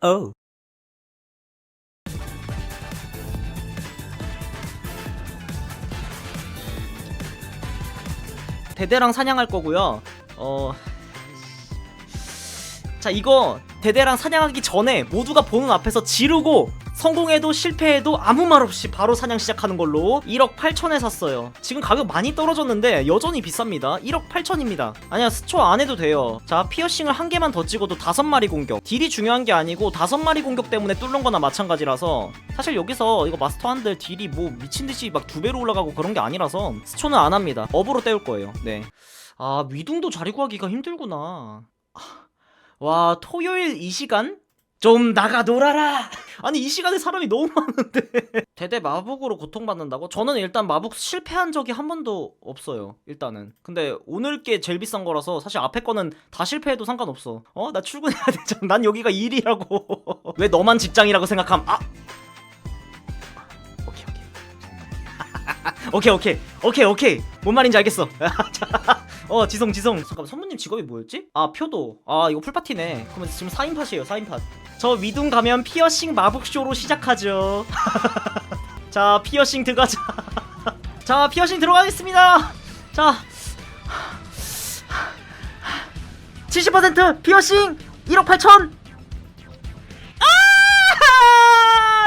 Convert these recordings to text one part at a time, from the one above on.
Oh. 대대랑 사냥할 거고요. 어. 자, 이거 대대랑 사냥하기 전에 모두가 보는 앞에서 지르고 성공해도 실패해도 아무 말 없이 바로 사냥 시작하는 걸로 1억 8천에 샀어요. 지금 가격 많이 떨어졌는데 여전히 비쌉니다. 1억 8천입니다. 아니야, 스초 안 해도 돼요. 자, 피어싱을 한 개만 더 찍어도 다섯 마리 공격. 딜이 중요한 게 아니고 다섯 마리 공격 때문에 뚫는 거나 마찬가지라서 사실 여기서 이거 마스터 한들 딜이 뭐 미친 듯이 막 두 배로 올라가고 그런 게 아니라서 스초는 안 합니다. 업으로 때울 거예요. 네. 아, 위둥도 자리 구하기가 힘들구나. 와, 토요일 이 시간? 좀 나가 놀아라! 아니, 이 시간에 사람이 너무 많은데. 대대 마북으로 고통받는다고? 저는 일단 마북 실패한 적이 한 번도 없어요. 일단은. 근데 오늘 게 제일 비싼 거라서 사실 앞에 거는 다 실패해도 상관없어. 어? 나 출근해야 되잖아. 난 여기가 일이라고. 왜 너만 직장이라고 생각함? 아! 오케이, 오케이. 오케이, 오케이. 오케이, 오케이. 뭔 말인지 알겠어. 자, 어, 지성, 지성. 잠깐만, 선무님 직업이 뭐였지? 아, 표도. 아, 이거 풀파티네. 그러면 지금 4인팟이에요, 4인팟. 저 위둥 가면 피어싱 마북쇼로 시작하죠. 자, 피어싱 들어가자. 자, 피어싱 들어가겠습니다. 자. 70% 피어싱 1억 8천.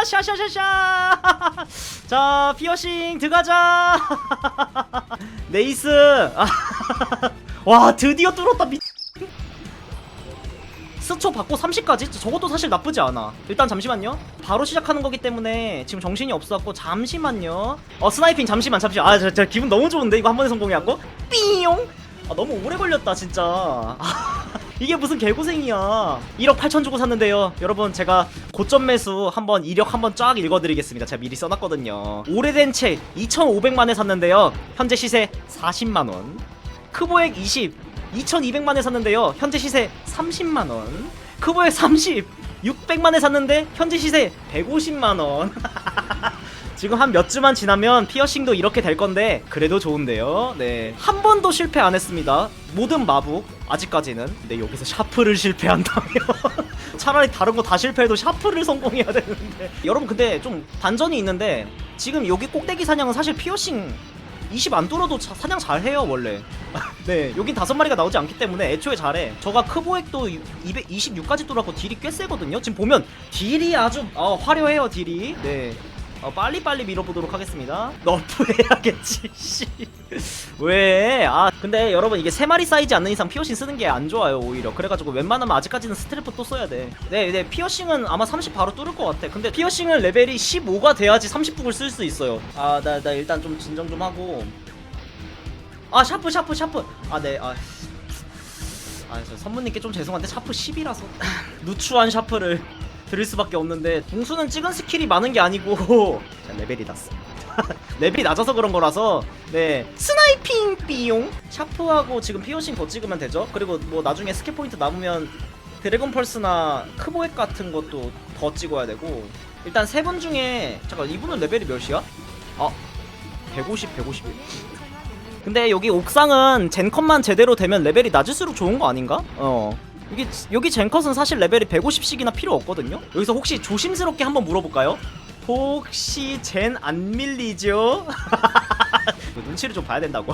샤샤샤샤. 자, 피어싱 들어가자. 네이스. 아, 와, 드디어 뚫었다. 미... 스초 받고 30까지? 저것도 사실 나쁘지 않아. 일단 잠시만요. 바로 시작하는 거기 때문에 지금 정신이 없어갖고 잠시만요. 어 스나이핑 잠시만 잠시만. 아, 저, 저 기분 너무 좋은데 이거 한 번에 성공해갖고 삐용. 아 너무 오래 걸렸다 진짜. 아, 이게 무슨 개고생이야. 1억 8천 주고 샀는데요. 여러분 제가 고점 매수 한번 이력 한번 쫙 읽어드리겠습니다. 제가 미리 써놨거든요. 오래된 책 2,500만에 샀는데요. 현재 시세 40만 원. 크보액 20 2200만에 샀는데요. 현재 시세 30만 원. 크보액 30 600만에 샀는데 현재 시세 150만 원. 지금 한 몇 주만 지나면 피어싱도 이렇게 될 건데 그래도 좋은데요. 네. 한 번도 실패 안 했습니다. 모든 마북 아직까지는. 근데 여기서 샤프를 실패한다면 차라리 다른 거 다 실패해도 샤프를 성공해야 되는데. 여러분 근데 좀 반전이 있는데 지금 여기 꼭대기 사냥은 사실 피어싱 20안 뚫어도 자- 사냥 잘해요 원래 네 여긴 다섯 마리가 나오지 않기 때문에 애초에 잘해 저가 크보액도 226까지 뚫었고 딜이 꽤 세거든요 지금 보면 딜이 아주 어, 화려해요 딜이 네 어, 빨리빨리 밀어보도록 하겠습니다. 너프 해야겠지 씨. 왜? 아 근데 여러분 이게 세 마리 쌓이지 않는 이상 피어싱 쓰는 게 안 좋아요 오히려. 그래가지고 웬만하면 아직까지는 스트래프 또 써야 돼 네 네, 피어싱은 아마 30 바로 뚫을 것 같아. 근데 피어싱은 레벨이 15가 돼야지 30북을 쓸 수 있어요. 아나나 일단 좀 진정 좀 하고. 아 샤프 샤프 샤프. 아네아. 아, 저 선무님께 좀 죄송한데 샤프 10이라서. 누추한 샤프를 드릴 수밖에 없는데 동수는 찍은 스킬이 많은 게 아니고. 자, 레벨이 낮습니다 레벨이 낮아서 그런 거라서. 네. 스나이핑 삐용? 샤프하고 지금 피어싱 더 찍으면 되죠? 그리고 뭐 나중에 스킬 포인트 남으면 드래곤 펄스나 크보액 같은 것도 더 찍어야 되고. 일단 세 분 중에 잠깐 이분은 레벨이 몇이야? 아 150, 151 근데 여기 옥상은 젠컷만 제대로 되면 레벨이 낮을수록 좋은 거 아닌가? 어. 여기 여기 젠컷은 사실 레벨이 150씩이나 필요 없거든요. 여기서 혹시 조심스럽게 한번 물어볼까요? 혹시 젠 안 밀리죠? 눈치를 좀 봐야 된다고.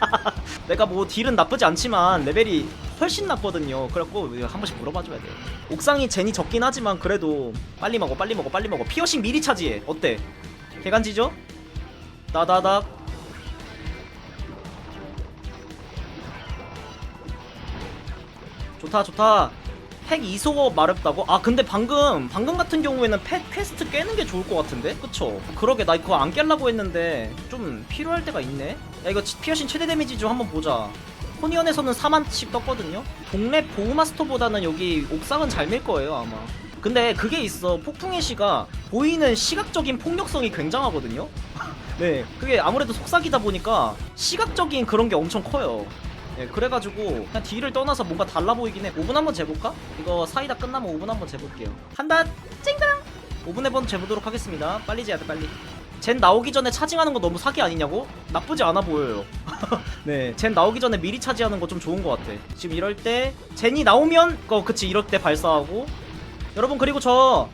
내가 뭐 딜은 나쁘지 않지만 레벨이 훨씬 낮거든요. 그래갖고 한 번씩 물어봐줘야 돼. 옥상이 젠이 적긴 하지만 그래도 빨리 먹어, 빨리 먹어, 빨리 먹어. 피어싱 미리 차지해. 어때? 개간지죠? 나다닥. 좋다 좋다. 팩 이소거 마렵다고? 아 근데 방금 방금 같은 경우에는 팩 퀘스트 깨는 게 좋을 것 같은데? 그쵸? 그러게 나 이거 안 깰라고 했는데 좀 필요할 때가 있네? 야 이거 치- 피어신 최대 데미지 좀 한번 보자. 코니언에서는 4만씩 떴거든요? 동네 보호마스터보다는 여기 옥상은 잘 밀 거예요 아마. 근데 그게 있어. 폭풍의 시가 보이는 시각적인 폭력성이 굉장하거든요? 네. 그게 아무래도 속삭이다 보니까 시각적인 그런 게 엄청 커요 예, 그래가지고 그냥 딜을 떠나서 뭔가 달라 보이긴 해. 5분 한번 재볼까? 이거 사이다 끝나면 5분 한번 재볼게요. 한다 쨍그랑 5분 한번 재보도록 하겠습니다. 빨리 재야 돼 빨리. 젠 나오기 전에 차징하는 거 너무 사기 아니냐고? 나쁘지 않아 보여요. 네, 젠 나오기 전에 미리 차지하는 거 좀 좋은 것 같아. 지금 이럴 때 젠이 나오면 어 그치 이럴 때 발사하고 여러분 그리고 저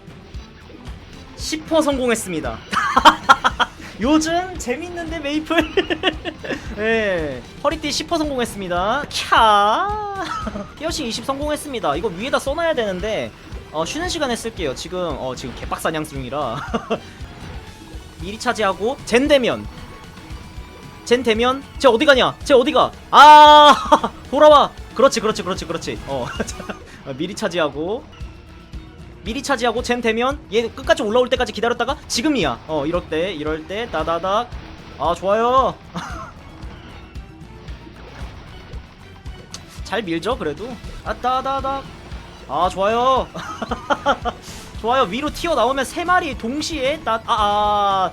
10% 성공했습니다. 요즘 재밌는데 메이플. 네, 허리띠 10% 성공했습니다. 캬. 피어싱 20 성공했습니다. 이거 위에다 써놔야 되는데 어, 쉬는 시간에 쓸게요. 지금 어 지금 개빡사냥 중이라 미리 차지하고 젠 되면 젠 되면 쟤 어디 가냐? 쟤 어디 가? 아 돌아와. 그렇지 그렇지 그렇지 그렇지. 어, 미리 차지하고 미리 차지하고 젠 되면 얘 끝까지 올라올 때까지 기다렸다가 지금이야. 어 이럴 때 이럴 때 따다닥 아 좋아요. 잘 밀죠 그래도 아 따다닥 아 좋아요. 좋아요 위로 튀어 나오면 세 마리 동시에 따 아, 아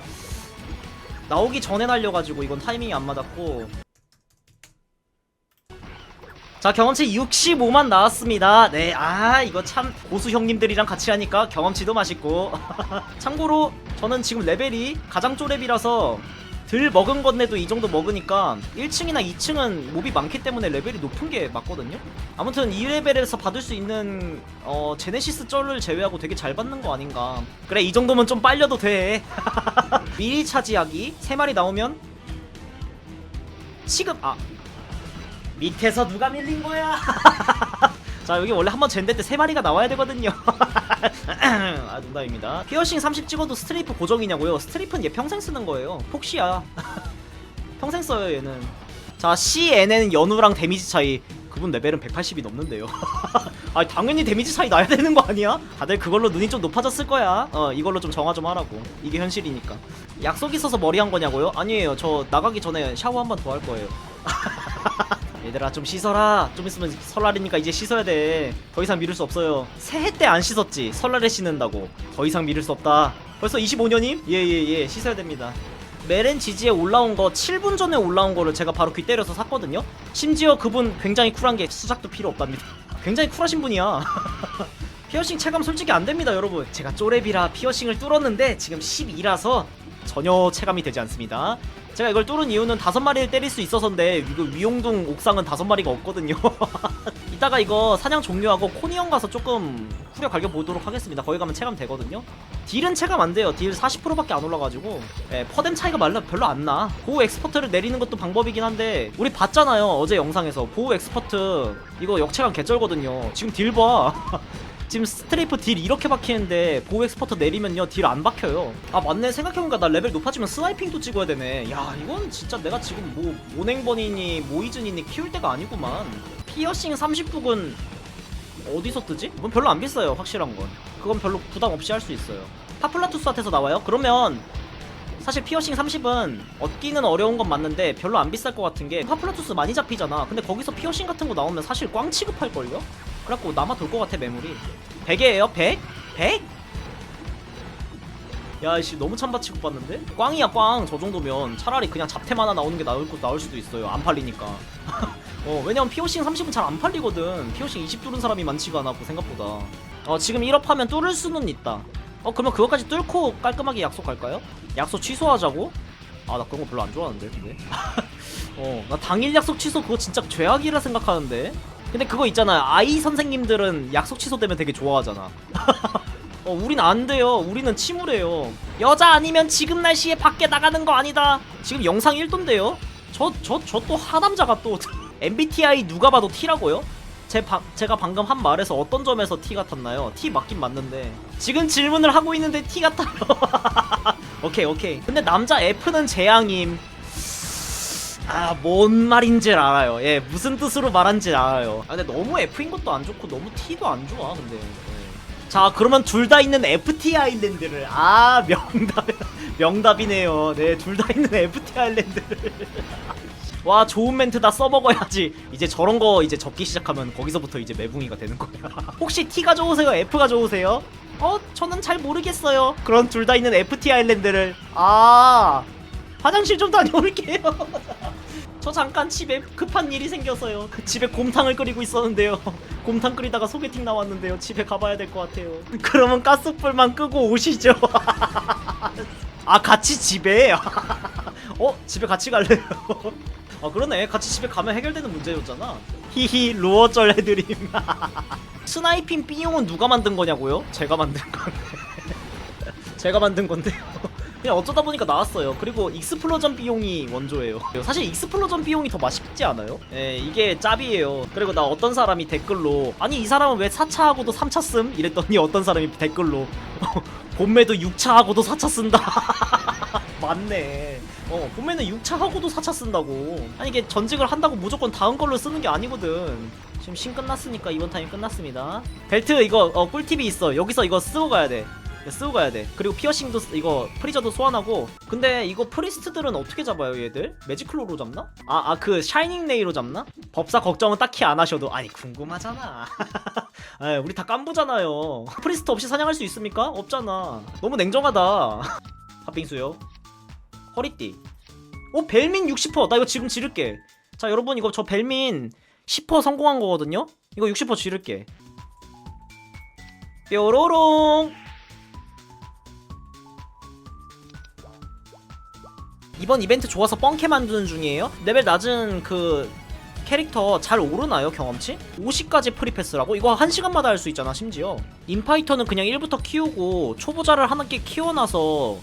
나오기 전에 날려가지고 이건 타이밍이 안 맞았고 자 경험치 65만 나왔습니다. 네 아 이거 참 고수 형님들이랑 같이 하니까 경험치도 맛있고. 참고로 저는 지금 레벨이 가장 쪼렙이라서 들 먹은 건데도 이 정도 먹으니까 1층이나 2층은 몹이 많기 때문에 레벨이 높은 게 맞거든요. 아무튼 이 레벨에서 받을 수 있는 어 제네시스 쩔을 제외하고 되게 잘 받는 거 아닌가. 그래 이 정도면 좀 빨려도 돼. 미리 차지하기. 3마리 나오면 시급 아 밑에서 누가 밀린 거야? 자 여기 원래 한번 젠데 때 3마리가 나와야 되거든요. 아 농담입니다. 피어싱 30 찍어도 스트리프 고정이냐고요? 스트리프는 얘 평생 쓰는 거예요. 폭시야. 평생 써요 얘는. 자 CN은 연우랑 데미지 차이. 그분 레벨은 180이 넘는데요. 아 당연히 데미지 차이 나야 되는 거 아니야? 다들 그걸로 눈이 좀 높아졌을 거야. 어 이걸로 좀 정화 좀 하라고. 이게 현실이니까. 약속 있어서 머리 한 거냐고요? 아니에요. 저 나가기 전에 샤워 한 번 더 할 거예요 얘들아 좀 씻어라. 좀 있으면 설날이니까 이제 씻어야 돼더 이상 미룰 수 없어요. 새해 때 안 씻었지. 설날에 씻는다고. 더 이상 미룰 수 없다. 벌써 25년임? 예예 예. 씻어야 됩니다. 메렌 지지에 올라온 거 7분 전에 올라온 거를 제가 바로 귀 때려서 샀거든요. 심지어 그분 굉장히 쿨한 게 수작도 필요 없답니다. 굉장히 쿨하신 분이야. 피어싱 체감 솔직히 안 됩니다 여러분. 제가 쪼렙이라 피어싱을 뚫었는데 지금 12라서 전혀 체감이 되지 않습니다 제가 이걸 뚫은 이유는 다섯 마리를 때릴 수 있어서인데 이거 위용둥 옥상은 다섯 마리가 없거든요. 이따가 이거 사냥 종료하고 코니언 가서 조금 후려 갈겨 보도록 하겠습니다. 거기 가면 체감 되거든요. 딜은 체감 안 돼요. 딜 40%밖에 안 올라가지고. 예, 퍼뎀 차이가 말라 별로 안나. 보호 엑스퍼트를 내리는 것도 방법이긴 한데 우리 봤잖아요 어제 영상에서. 보호 엑스퍼트 이거 역체감 개쩔거든요. 지금 딜봐 지금 스트레이프 딜 이렇게 박히는데 보호 엑스퍼트 내리면요 딜 안 박혀요. 아 맞네. 생각해보니까 나 레벨 높아지면 스나이핑도 찍어야 되네. 야 이건 진짜 내가 지금 뭐 모냉번이니 모이즌이니 키울 때가 아니구만. 피어싱 30북은 어디서 뜨지? 이건 별로 안 비싸요 확실한 건. 그건 별로 부담 없이 할 수 있어요. 파플라투스한테서 나와요? 그러면 사실 피어싱 30은 얻기는 어려운 건 맞는데 별로 안 비쌀 것 같은 게 파플라투스 많이 잡히잖아. 근데 거기서 피어싱 같은 거 나오면 사실 꽝 취급할걸요? 그래갖고 남아 돌 것 같아 매물이 100이에요 100? 100? 야이씨 너무 찬바 취급받는데? 꽝이야 꽝저 정도면 차라리 그냥 잡템 하나 나오는 게 거, 나을 수도 있어요 안 팔리니까 어 왜냐면 피어싱 30은 잘 안 팔리거든 피어싱 20 뚫은 사람이 많지가 않아 그 생각보다 어 지금 1업 하면 뚫을 수는 있다 어 그러면 그거까지 뚫고 깔끔하게 약속할까요? 약속 취소하자고? 아 나 그런 거 별로 안 좋아하는데 근데 어나 당일 약속 취소 그거 진짜 죄악이라 생각하는데 근데 그거 있잖아요. 아이 선생님들은 약속 취소되면 되게 좋아하잖아. 어 우린 안 돼요. 우리는 침울해요. 여자 아니면 지금 날씨에 밖에 나가는 거 아니다. 지금 영상 1도인데요? 저 저 저 또 하남자가 또 MBTI 누가 봐도 T라고요? 제 바, 제가 방금 한 말에서 어떤 점에서 T 같았나요? T 맞긴 맞는데. 지금 질문을 하고 있는데 T 같아요. 오케이 오케이. 근데 남자 F는 재앙임 아 뭔 말인지 알아요. 예 무슨 뜻으로 말한지 알아요. 아 근데 너무 F인 것도 안 좋고 너무 T도 안 좋아 근데. 예. 자 그러면 둘 다 있는 FT 아일랜드를. 아 명답 명답이네요. 네 둘 다 있는 FT 아일랜드를. 와 좋은 멘트 다 써먹어야지. 이제 저런 거 이제 적기 시작하면 거기서부터 이제 매붕이가 되는 거야. 혹시 T가 좋으세요? F가 좋으세요? 어? 저는 잘 모르겠어요. 그런 둘 다 있는 FT 아일랜드를. 아 화장실 좀 다녀올게요. 저 잠깐 집에 급한 일이 생겨서요. 집에 곰탕을 끓이고 있었는데요. 곰탕 끓이다가 소개팅 나왔는데요. 집에 가봐야 될 것 같아요. 그러면 가스불만 끄고 오시죠. 아 같이 집에? 어 집에 같이 갈래요? 아 그러네. 같이 집에 가면 해결되는 문제였잖아. 히히 루어절 해드림. 스나이핑 B용은 누가 만든 거냐고요? 제가 만든 건데. 제가 만든 건데 그냥 어쩌다 보니까 나왔어요 그리고 익스플로전 B용이 원조예요 사실 익스플로전 B용이 더 맛있지 않아요? 예 이게 짭이에요 그리고 나 어떤 사람이 댓글로 아니 이 사람은 왜 4차하고도 3차 씀? 이랬더니 어떤 사람이 댓글로 봄매도 6차하고도 4차 쓴다 맞네. 어, 봄에는 6차 하고도 4차 쓴다고. 아니, 이게 전직을 한다고 무조건 다음 걸로 쓰는 게 아니거든. 지금 신 끝났으니까 이번 타임 끝났습니다. 벨트 이거 어, 꿀팁이 있어. 여기서 이거 쓰고 가야 돼. 이거 쓰고 가야 돼. 그리고 피어싱도 쓰- 이거 프리저도 소환하고. 근데 이거 프리스트들은 어떻게 잡아요, 얘들? 매지클로로 잡나? 아, 아 그 샤이닝 레이로 잡나? 법사 걱정은 딱히 안 하셔도 아니 궁금하잖아. 아, 우리 다 깐부잖아요. 프리스트 없이 사냥할 수 있습니까? 없잖아. 너무 냉정하다. 팥빙수요. 허리띠. 오 벨민 60%. 나 이거 지금 지를게. 자 여러분 이거 저 벨민 10% 성공한 거거든요. 이거 60% 지를게. 뾰로롱. 이번 이벤트 좋아서 뻥캐 만드는 중이에요. 레벨 낮은 그 캐릭터 잘 오르나요 경험치? 50까지 프리패스라고? 이거 1시간마다 할 수 있잖아 심지어 인파이터는 그냥 1부터 키우고 초보자를 하나 개 키워놔서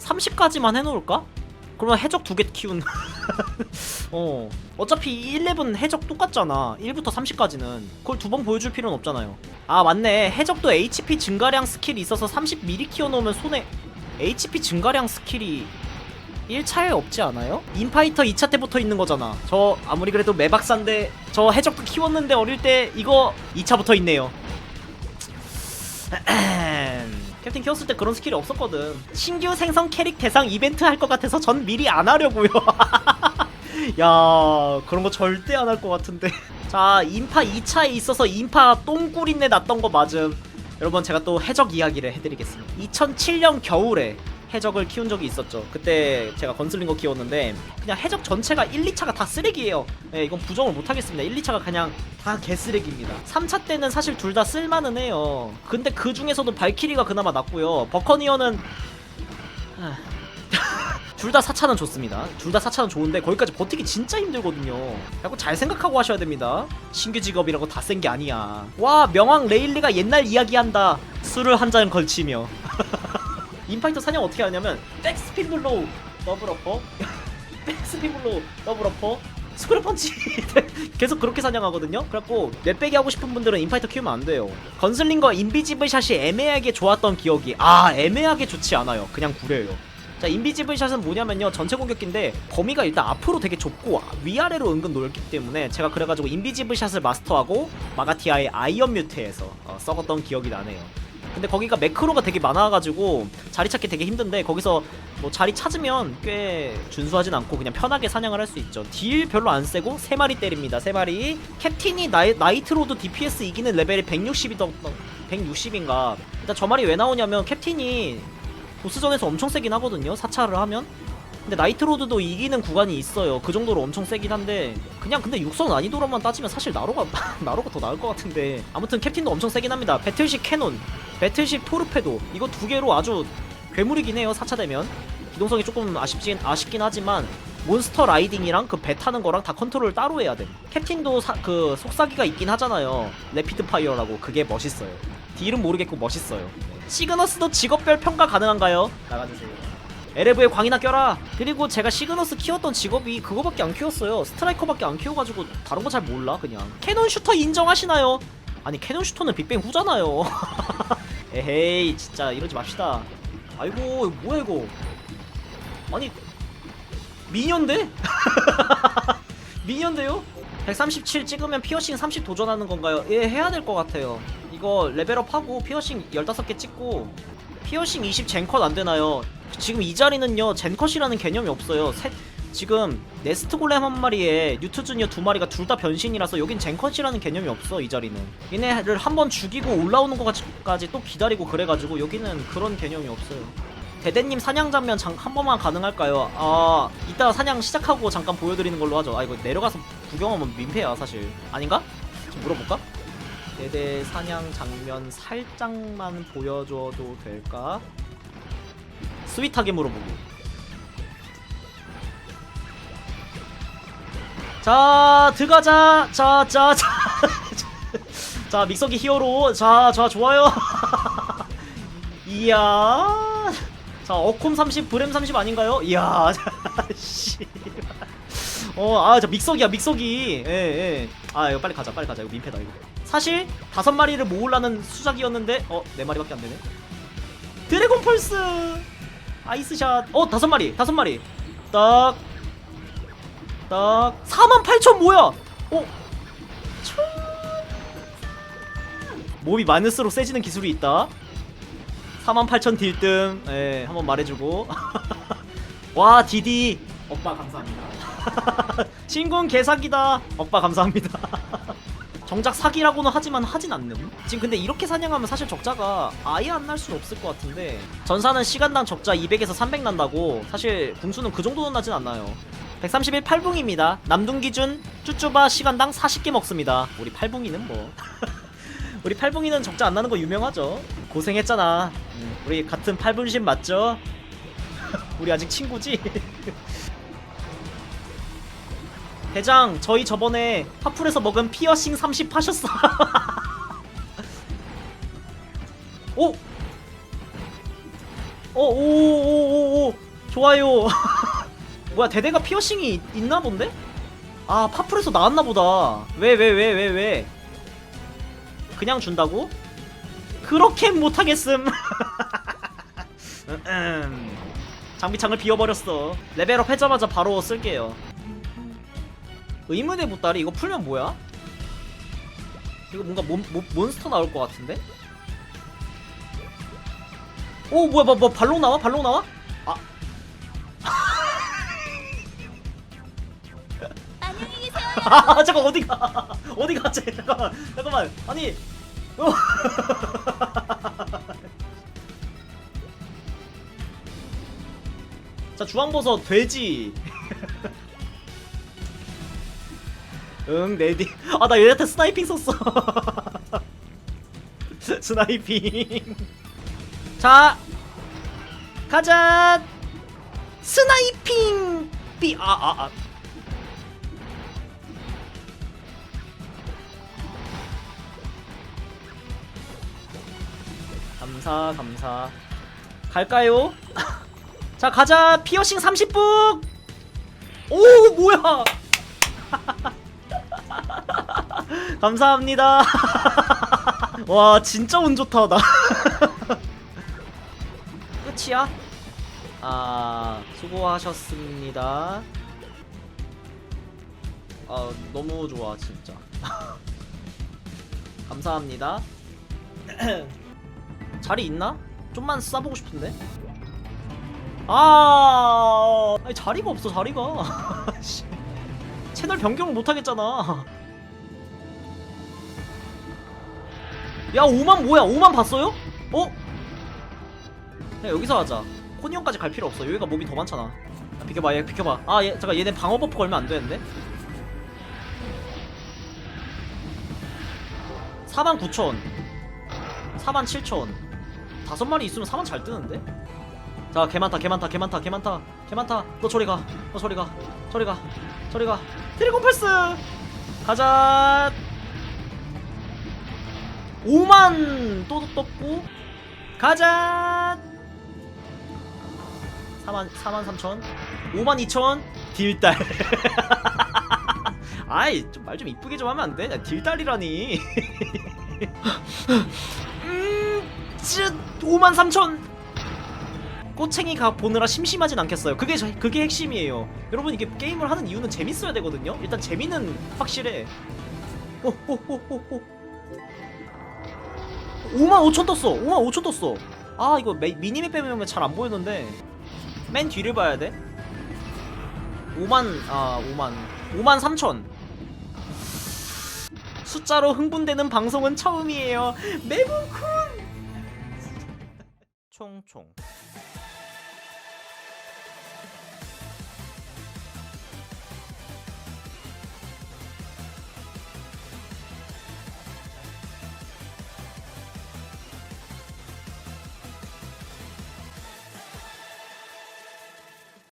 30까지만 해놓을까? 그러면 해적 두 개 키운 어 어차피 1렙은 해적 똑같잖아 1부터 30까지는 그걸 두 번 보여줄 필요는 없잖아요 아 맞네 해적도 HP 증가량 스킬이 있어서 30 미리 키워놓으면 손에 HP 증가량 스킬이 1차에 없지 않아요? 인파이터 2차 때 붙어 있는 거잖아 저 아무리 그래도 매박사인데 저 해적도 키웠는데 어릴 때 이거 2차 붙어 있네요 캡틴 키웠을 때 그런 스킬이 없었거든. 신규 생성 캐릭 대상 이벤트 할 것 같아서 전 미리 안 하려고요. 야, 그런 거 절대 안 할 것 같은데. 자, 인파 2차에 있어서 인파 똥꾸린내 났던 거 맞음. 여러분 제가 또 해적 이야기를 해드리겠습니다. 2007년 겨울에 해적을 키운 적이 있었죠. 그때 제가 건슬링거 키웠는데 그냥 해적 전체가 1, 2차가 다 쓰레기예요. 예, 이건 부정을 못 하겠습니다. 1, 2차가 그냥 다 개쓰레기입니다. 3차 때는 사실 둘 다 쓸만은 해요. 근데 그 중에서도 발키리가 그나마 낫고요. 버커니어는 둘다 4차는 좋습니다. 둘 다 4차는 좋은데 거기까지 버티기 진짜 힘들거든요. 자꾸 잘 생각하고 하셔야 됩니다. 신규 직업이라고 다 센 게 아니야. 와 명왕 레일리가 옛날 이야기한다. 술을 한 잔 걸치며. 인파이터 사냥 어떻게 하냐면 백스핀 블로우 더블어퍼? 백스핀 블로우 더블어퍼? 스크류 펀치. 계속 그렇게 사냥하거든요? 그래갖고 넷배기 하고 싶은 분들은 인파이터 키우면 안 돼요. 건슬링거 인비지블 샷이 애매하게 좋았던 기억이 아 애매하게 좋지 않아요. 그냥 구려요. 자 인비지블 샷은 뭐냐면요. 전체 공격기인데 범위가 일단 앞으로 되게 좁고 위아래로 은근 넓기 때문에 제가 그래가지고 인비지블 샷을 마스터하고 마가티아의 아이언 뮤트에서 어, 썩었던 기억이 나네요 근데 거기가 매크로가 되게 많아가지고 자리 찾기 되게 힘든데 거기서 뭐 자리 찾으면 꽤 준수하진 않고 그냥 편하게 사냥을 할 수 있죠. 딜 별로 안 세고 세 마리 때립니다. 세 마리. 캡틴이 나이, 나이 트로드 DPS 이기는 레벨이 160이 더 160인가. 일단 저 말이 왜 나오냐면 캡틴이 보스전에서 엄청 세긴 하거든요. 4차를 하면. 근데 나이트로드도 이기는 구간이 있어요. 그 정도로 엄청 세긴 한데 그냥 근데 육성 난이도로만 따지면 사실 나로가 나로가 더 나을 것 같은데 아무튼 캡틴도 엄청 세긴 합니다. 배틀식 캐논, 배틀식 토르페도 이거 두 개로 아주 괴물이긴 해요. 4차 되면 기동성이 조금 아쉽진 아쉽긴 하지만 몬스터 라이딩이랑 그 배 타는 거랑 다 컨트롤 따로 해야 돼. 캡틴도 사, 그 속삭이가 있긴 하잖아요. 레피드 파이어라고 그게 멋있어요. 딜은 모르겠고 멋있어요. 시그너스도 직업별 평가 가능한가요? 나가주세요. 에레브에 광이나 껴라. 그리고 제가 시그너스 키웠던 직업이 그거밖에 안 키웠어요. 스트라이커밖에 안 키워가지고 다른 거 잘 몰라 그냥. 캐논 슈터 인정하시나요? 아니 캐논 슈터는 빅뱅 후잖아요. 에헤이 진짜 이러지 맙시다. 아이고 뭐야 이거? 아니 미니언데? 미니언데요? 137 찍으면 피어싱 30 도전하는 건가요? 예 해야 될 것 같아요. 이거 레벨업하고 피어싱 15개 찍고 피어싱 20 젠컷 안 되나요? 지금 이 자리는요 젠컷이라는 개념이 없어요. 셋 지금 네스트 골렘 한 마리에 뉴트 주니어 두 마리가 둘 다 변신이라서 여긴 젠컷이라는 개념이 없어 이 자리는. 얘네를 한번 죽이고 올라오는 것까지 또 기다리고 그래가지고 여기는 그런 개념이 없어요. 대대님 사냥 장면 장, 한 번만 가능할까요? 아 이따가 사냥 시작하고 잠깐 보여드리는 걸로 하죠. 아 이거 내려가서 구경하면 민폐야 사실. 아닌가? 좀 물어볼까? 대대 사냥 장면 살짝만 보여줘도 될까? 스윗하게 물어보고. 자 들어가자. 자자자. 자 믹서기 히어로. 자자 좋아요. 이야. 자 어콤 30 브렘 30 아닌가요? 이야. 씨 어아 저 믹서기야 믹서기. 예예아 이거 빨리 가자 빨리 가자. 이거 민폐다 이거 사실 다섯 마리를 모으려는 수작이었는데 어 네 마리밖에 안 되네 드래곤 펄스 아이스샷 어 다섯 마리 다섯 마리 딱딱48,000 뭐야? 어? 초... 몸이 많을수록 세지는 기술이 있다. 48,000 딜뜸. 예, 한번 말해주고. 와, 디디. 오빠 감사합니다. 신군 개사기다. 오빠 감사합니다. 정작 사기라고는 하지만 하진 않는. 지금 근데 이렇게 사냥하면 사실 적자가 아예 안 날 수는 없을 것 같은데 전사는 시간당 적자 200에서 300 난다고 사실 궁수는 그 정도는 나진 않나요. 131 팔붕입니다. 남둥 기준 쭈쭈바 시간당 40개 먹습니다. 우리 팔붕이는 뭐 우리 팔붕이는 적자 안 나는 거 유명하죠. 고생했잖아. 음, 우리 같은 팔분신 맞죠? 우리 아직 친구지? 대장, 저희 저번에 파풀에서 먹은 피어싱 30 하셨어. 오! 어, 오, 오, 오, 오, 오, 좋아요. 뭐야 대대가 피어싱이 있- 있나 본데? 아 파풀에서 나왔나 보다 왜 왜 왜 왜 왜, 그냥 준다고? 그렇게 못하겠음 음, 음. 장비창을 비워버렸어 레벨업 하자마자 바로 쓸게요 의문의 보따리 이거 풀면 뭐야? 이거 뭔가 몬, 몬, 몬스터 나올 것 같은데? 오 뭐야 뭐, 뭐 발로 나와? 발로 나와? 아 안녕히 계세요. 아 잠깐 어디가 어디가 쟤 잠깐만 잠깐만 아니 어. 자 주황버섯 돼지 응 네디 아나 얘한테 스나이핑 썼어. 스나이핑. 자 가자. 스나이핑. 삐아아 아. 감사 감사. 갈까요? 자 가자. 피어싱 30북 오 뭐야 감사합니다 와 진짜 운 좋다 나 끝이야? 아 수고하셨습니다 아 너무 좋아 진짜 감사합니다 자리 있나? 좀만 쏴보고 싶은데. 아, 아니, 자리가 없어 자리가. 씨. 채널 변경을 못 하겠잖아. 야 5만 뭐야? 5만 봤어요? 어? 그냥 여기서 하자. 코니 형까지 갈 필요 없어. 여기가 몹이 더 많잖아. 아, 비켜봐, 얘 비켜봐. 아, 얘 잠깐 얘네 방어 버프 걸면 안 되는데. 4만 9천. 4만 7천. 다섯 마리 있으면 4만 잘 뜨는데? 자, 개 많다, 개 많다, 개 많다, 개 많다, 개 많다. 너 저리 가, 너 저리 가, 저리 가, 저리 가. 드래곤 펄스! 가자! 5만 또 떴고, 가자! 4만, 4만 3천, 5만 2천, 딜달. 아이, 좀 말 좀 이쁘게 좀 하면 안 돼? 야, 딜달이라니. 음, 쯔 5만 3천. 꼬챙이 가 보느라 심심하진 않겠어요. 그게 저- 그게 핵심이에요. 여러분 이게 게임을 하는 이유는 재밌어야 되거든요. 일단 재미는 확실해. 호호호호호. 5만 5천 떴어. 5만 5천 떴어. 아 이거 매, 미니맵 빼면 잘 안 보이는데 맨 뒤를 봐야 돼. 5만 아 5만 5만 3천. 숫자로 흥분되는 방송은 처음이에요. 매부쿤. 총총.